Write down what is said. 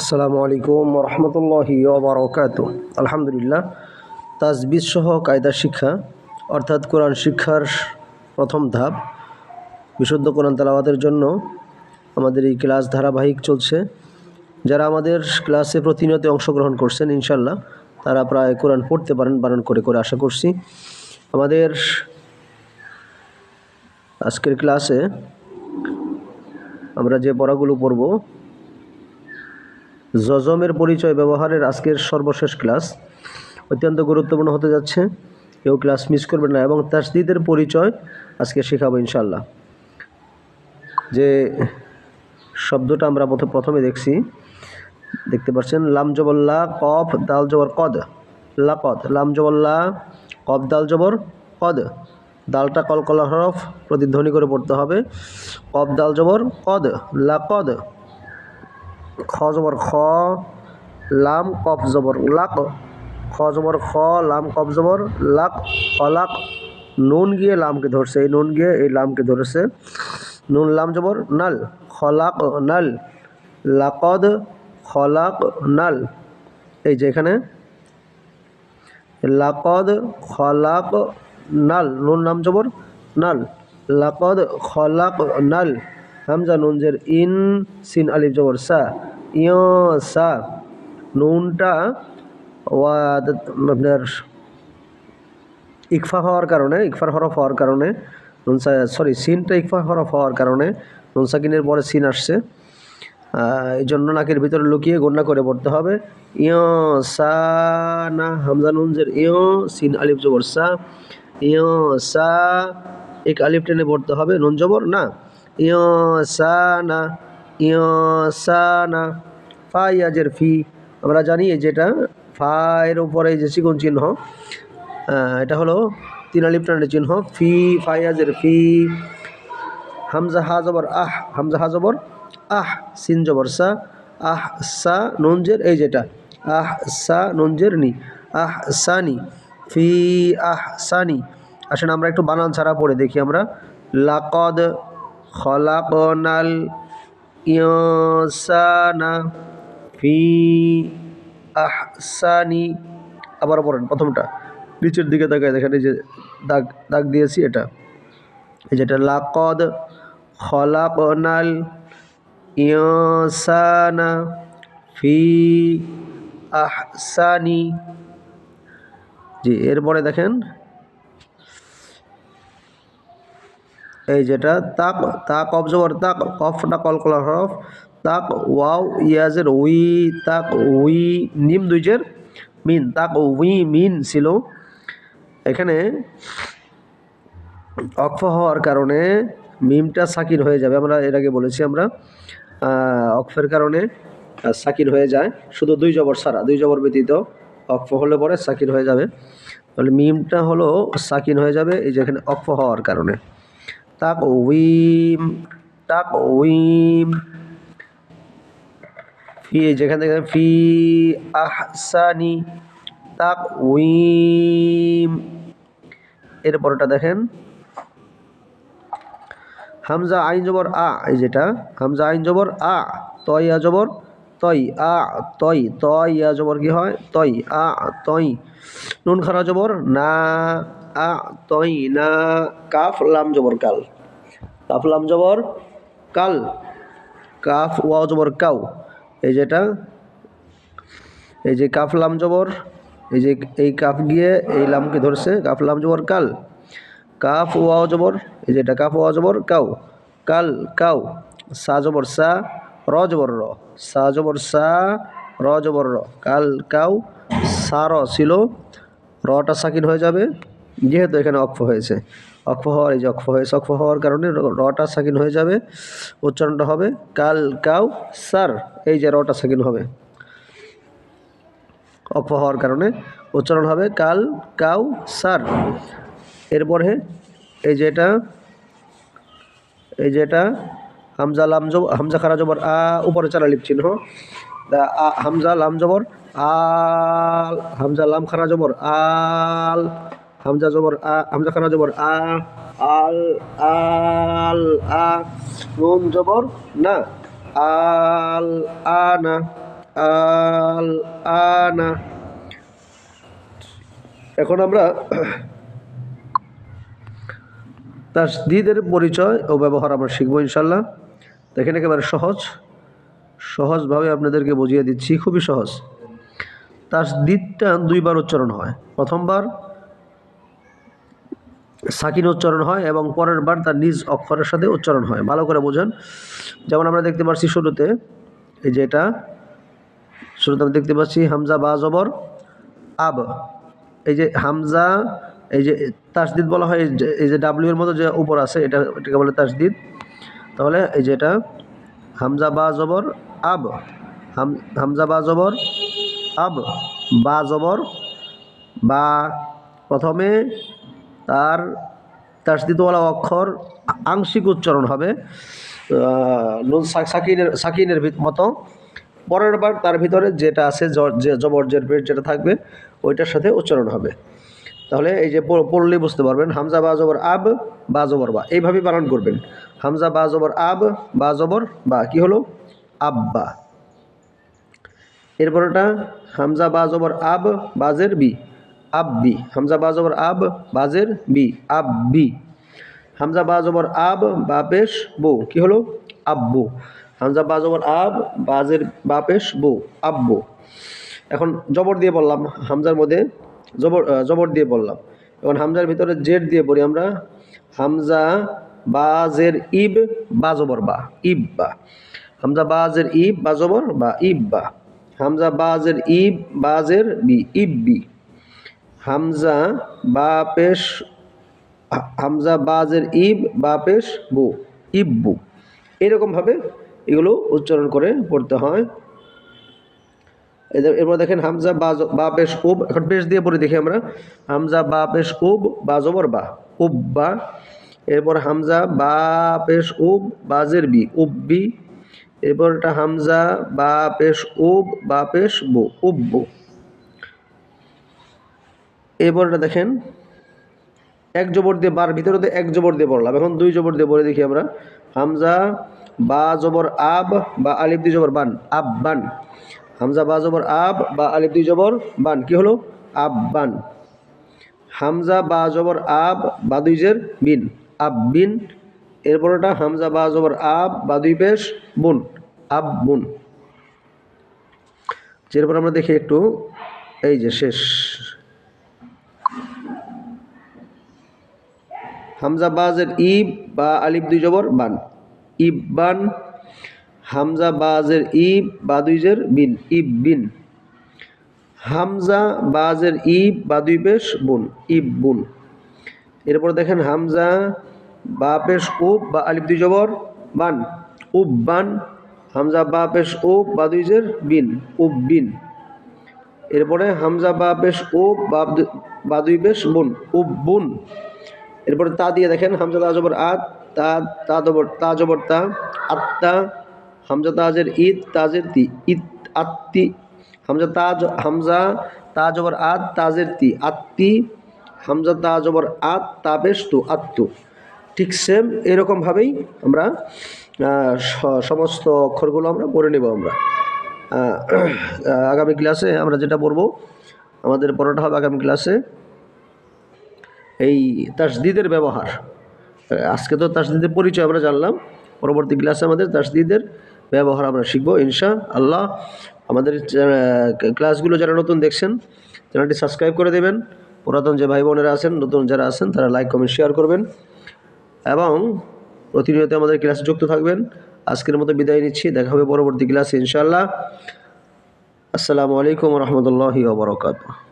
আসসালামু আলাইকুম রহমতুল্লাহি ওবরকাত আলহামদুলিল্লাহ, তাজবিজ সহ কায়দা শিক্ষা, অর্থাৎ কোরআন শিক্ষার প্রথম ধাপ, বিশুদ্ধ কোরআন তালাওয়াতের জন্য আমাদের এই ক্লাস ধারাবাহিক চলছে। যারা আমাদের ক্লাসে প্রতিনিয়ত অংশগ্রহণ করছেন ইনশাল্লাহ তারা প্রায় কোরআন পড়তে পারেন, বারণ করে করে আশা করছি। আমাদের আজকের ক্লাসে আমরা যে পড়াগুলো পড়ব জজমের পরিচয় ব্যবহারের আজকের সর্বশেষ ক্লাস অত্যন্ত গুরুত্বপূর্ণ হতে যাচ্ছে। কেউ ক্লাস মিস করবেন না এবং তাসদিদের পরিচয় আজকে শেখাবো ইনশাল্লাহ যে শব্দটা আমরা প্রথ- প্রথমে দেখছি, দেখতে পাচ্ছেন, লাম জবল্লা কফ, দাল জবর কদ। লাকদ লাম জবল্লা কফ, দাল জবর কদ। দালটা কলকলা হরফ, প্রতিধ্বনি করে পড়তে হবে। কফ, দাল জবর কদ লাকদ খ জবর খ, লাম কফ জবর লাক, খ জবর খ, লাম কফ জবর লাক খলাক নুন গিয়ে লামকে ধরছে, এই নুন গিয়ে এই লামকে ধরেছে, নুন লাম জবর নাল খলাক নাল, লাকদ খলাক নাল, এই যে এখানে, লাকদ খলাক নাল, নুন নাম জবর নাল, লাকদ খলাক নাল, হামজা নুন জের ইন, সিন আলিফ জবর সা ইয় সা, নুনটা আপনার ইকফা হওয়ার কারণে, ইকফার হরফ হওয়ার কারণে, নুন সরি, সিনটা ইকফা হরফ হওয়ার কারণে নুন সাকিনের পরে সিন আসছে। এই জন্য নাকের ভিতরে লুকিয়ে গণ্যা করে পড়তে হবে। ইয় সা, না, হামজা নুনজের ইয়, সিন, আলিফ, জবর, সা। ইয় সা, এক আলিফ টেনে পড়তে হবে, নুন, জবর, না। ইয় সা, না ইয় সা না ফা। ইয়াজের ফি আমরা জানি যেটা, ফায়ের উপরে যে চিকন চিহ্ন এটা হলো তিন টানের চিহ্ন, ফি ফায়াজের ফি। হামজা হা জবর, আহ, হামজা হা জবর, আহ, সিন জবর, সা, আহ, সা, নুনজের, এই যেটা, আহ, সা, নুনজের নি, আহ, সানি, ফি, আহ, সানি। আসলে আমরা একটু বানান ছাড়া পড়ে দেখি আমরা। লাকদ খলাকনাল ইয়সানা ফি আহসানি। আবার পড়েন প্রথমটা। নিচের দিকে তাকায় দেখেন, এই যে দাগ দাগ দিয়েছি এটা। এই যেটা লাকদ খলাকনাল ইয়সানা ফি আহসানি। জি, এরপরে দেখেন এই যেটা তাক তাক অবজবর তাক কফটা কলকলা হরফ তাক ওয়াও ইয়াজের উই তাক উই নিম দুইজের মিন তাক উই মিন ছিল। এখানে অক্ফ হওয়ার কারণে মিমটা সাকির হয়ে যাবে আমরা এর আগে বলেছি আমরা। আহ, অক্ফের কারণে সাকির হয়ে যায় শুধু দুই জবর সারা দুই জবর ব্যতীত অক্ফ হলে পরে সাকির হয়ে যাবে। তাহলে মিমটা হলো সাকিন হয়ে যাবে এই যেখানে অক্ফ হওয়ার কারণে। তাক উইম তাক উইম ফি, যেখানে দেখেন ফি আহসানি তাক উইম এরপরটা দেখেন। হামজা আইন জবর আ, এই যেটা। হামজা আইন জবর আ তয় আ জবর তই আ তই তয় ইয়া জবর কি হয়? তই আ তই নুন খারা জবর, না। আ তই না কাফ লাম জবর কাল। কাফ লাম জবর কাল। কাফ ওয়াও জবর কাউ। এই যেটা এই যে কাফ লাম জবর, এই যে এই কাফ গিয়ে এই লামকে ধরছে, কাফ লাম জবর কাল। কাফ ওয়াও জবর, এই যেটা কাফ ওয়াও জবর কাউ। কাল, কাউ। সা জবর সা, র জবর র। সা জবর সা, র জবর র। কাল, কাউ, সা, র ছিল। রটা সাকিন হয়ে যাবে। যেহেতু এখানে অক্ষ হয়েছে। অক্ষ হওয়ার এই যে অক্ষ হয়েছে, অক্ষ হওয়ার কারণে রটা সাকিন হয়ে যাবে। উচ্চারণটা হবে কাল কাউ সার, এই যে রটা সাকিন হবে। অক্ষ হওয়ার কারণে উচ্চারণ হবে কাল কাউ সার। এরপরে এই যেটা এই যেটা হামজা লাম জব, হামজা খারা জবর আ, উপরে চারা লিপ চিহ্ন। দা আ, হামজা লাম জবর আল, হামজা লাম খারা জবর আল হামজা জবর আ, হামজা খানা জবর আ, আল আল, আ, নুন জবর, না। আল আনা আল আনা এখন আমরা তাসদিদের পরিচয় ও ব্যবহার আমরা শিখব ইনশাল্লাহ দেখেন একেবারে সহজ। সহজভাবে আপনাদেরকে বুঝিয়ে দিচ্ছি, খুবই সহজ। তাসদিদটা দুইবার উচ্চারণ হয়। প্রথমবার সাকিন উচ্চারণ হয় এবং পরের বার তার নিজ অক্ষরের সাথে উচ্চারণ হয়। ভালো করে বোঝেন। যেমন আমরা দেখতে পাচ্ছি শুরুতে, এই যে এটা, শুরুতে আমরা দেখতে পাচ্ছি হামজা বা জবর, আব, এই যে হামজা, এই যে তাসদিদ বলা হয়, এই যে- ডাব্লিউ এর মতো যে উপর আছে, এটা এটাকে বলে তাসদিদ। তাহলে এই যে এটা, হামজা বা জবর, আব, হাম, হামজা বা জবর, আব, বা জবর, বা প্রথমে তার তাসদিদওয়ালা অক্ষর আংশিক উচ্চারণ হবে সাকিনের সাকিনের মতো। পরের বার তার ভিতরে যেটা আছে যে জবর যেটা থাকবে, ওইটার সাথে উচ্চারণ হবে। তাহলে এই যে পড়- পড়লেই বুঝতে পারবেন, হামজা বা জবর আব, বা জবর বা। এইভাবেই পালন করবেন। হামজা বা জবর আব, বা জবর বা। কি হলো? আব্বা। এরপরটা হামজা বা জবর আব, বাজের বি। আব্বি হামজা বা জবর আব, বাজের বি। আব্বি হামজা বা জবর আব বা পেশ বউ। কি হলো? আব্বু। হামজা বা জবর আব, বাজের বা পেশ বউ। আব্বু। এখন জবর দিয়ে বললাম, হামজার মধ্যে জবর জবর দিয়ে বললাম। এখন হামজার ভিতরে জেড দিয়ে পড়ি আমরা, হামজা বাজের ইব বা জবর বা। ইব বা। হামজা বাজের ইব বা জবর বা ইব বা। হামজা বাজের ইব বাজের বি। ইব বি। হামজা বা পেশ, হামজা বাজের ইব বা পেশ বু, ইব্বু। এরকমভাবে এগুলো উচ্চারণ করে পড়তে হয়। এরপর দেখেন হামজা বা জ- বা পেশ উব, এখন পেশ দিয়ে পড়ে দেখি আমরা। হামজা বা পেশ উব বা জবর বা, উব বা। এরপর হামজা বা পেশ উব বাজের বি, উব বি। এরপর এটা হামজা বা পেশ উব বা পেশ বু উব্বু এরপর এটা দেখেন। এক জবর দিয়ে বার, ভিতরে তো এক জবর দিয়ে পড়লাম এখন দুই জবর দিয়ে পড়ে দেখি আমরা। হামজা, বা জবর আব, বা আলিফ, দুই জবর বান। আব, বান। হামজা, বা জবর আব, বা আলিফ, দুই জবর বান। কি হলো? আব, বান। হামজা, বা জবর আব, বা দুই জের বিন। আব, বিন। এরপরটা হামজা, বা জবর আব, বা দুই পেশ, বুন। আব, বুন। এরপর আমরা দেখি একটু, এই যে শেষ। হামজা বাজের ইব বা আলিফ দুই জবর বান। ইববান হামজা বাজের ইব বা দুই জের বিন। ইব বিন। হামজা বাজের ইব বা দুই পেশ বুন। ইব বুন। এরপর দেখেন হামজা বা পেশ উব বা আলিফ দুই জবর বান। উব বান, হামজা বা পেশ উব বা দুই জের বিন। উব বিন। এরপরে হামজা বা পেশ উব বা দুই পেশ বুন। উব বুন। এরপরে তা দিয়ে দেখেন, হামজা তা জবর আত তা তা জবর, তা আত্তা হামজা তাজের ঈদ তাজের তি, ঈদ আত্তি হামজা তাজ হামজা তা জবর আত তাজের তি আত্তি হামজা তা জবর আত তাবেশ তু আত্তু ঠিক সেম এরকমভাবেই আমরা সমস্ত অক্ষরগুলো আমরা পড়ে নেব আমরা। আগামী ক্লাসে আমরা যেটা পড়ব, আমাদের পড়াটা হবে আগামী ক্লাসে এই তাসদিদের ব্যবহার। আজকে তো তাসদিদের পরিচয় আমরা জানলাম, পরবর্তী ক্লাসে আমাদের তাসদিদের ব্যবহার আমরা শিখব, ইনশা আল্লাহ। আমাদের ক্লাসগুলো যারা নতুন দেখছেন, চ্যানেলটি সাবস্ক্রাইব করে দেবেন। পুরাতন যে ভাই বোনেরা আছেন, নতুন যারা আছেন, তারা লাইক, কমেন্ট, শেয়ার করবেন। এবং প্রতিনিয়ত আমাদের ক্লাসে যুক্ত থাকবেন। আজকের মতো বিদায় নিচ্ছি, দেখা হবে পরবর্তী ক্লাসে, ইনশাআল্লাহ। আসসালামু আলাইকুম রহমতুল্লাহি ওবরাকাতুহ